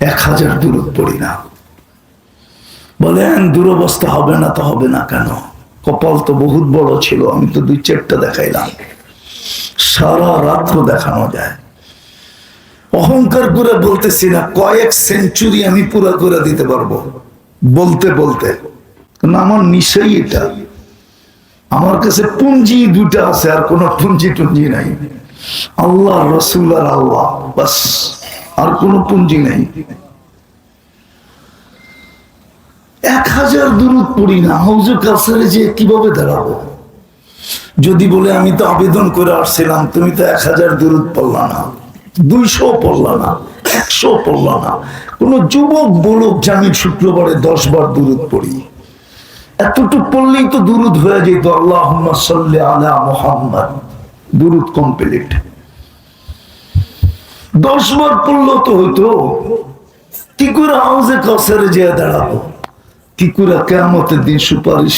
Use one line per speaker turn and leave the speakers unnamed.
এক হাজার দূরত পড়ি না। বলেন, দুরবস্থা হবে না তো হবে না কেন? কপাল তো বহুত বড় ছিল, আমি তো দুই চারটা দেখাইলাম। সারা রাত্র দেখানো যায়। অহংকার করে বলতেছি না, কয়েক সেঞ্চুরি আমি পুরো করে দিতে পারব। বলতে বলতে। কারণ আমার নিশাই এটা। আমার কাছে পুঞ্জি দুটা আছে, আর কোনো পুঞ্জি টুঞ্জি নাই। আল্লাহ, রসুল আর আল্লাহ, বাস। আর কোনো পুঞ্জি নাই। এক হাজার দূরত পড়ি না, হাউজে কাছারে যে কীভাবে দাঁড়াবো? যদি বলে আমি তো আবেদন করে আসছিলাম, তুমি তো এক হাজার দূরত পড়লা না, দুইশো পড়লা না, একশো পড়লা না। কোন যুবক, বলুক যে আমি শুক্রবারে দশ বার দূরত পড়ি। এতটুকু পড়লেই তো দূরত হয়ে যেত আল্লাহ সাল্লি আলা মোহাম্মদ। দূরত কমপ্লিট। দশ বার পড়ল তো হইতো। কি করে হাউজে কাছারে যেয়ে দাঁড়াবো। কি করে কেমতের দিন সুপারিশ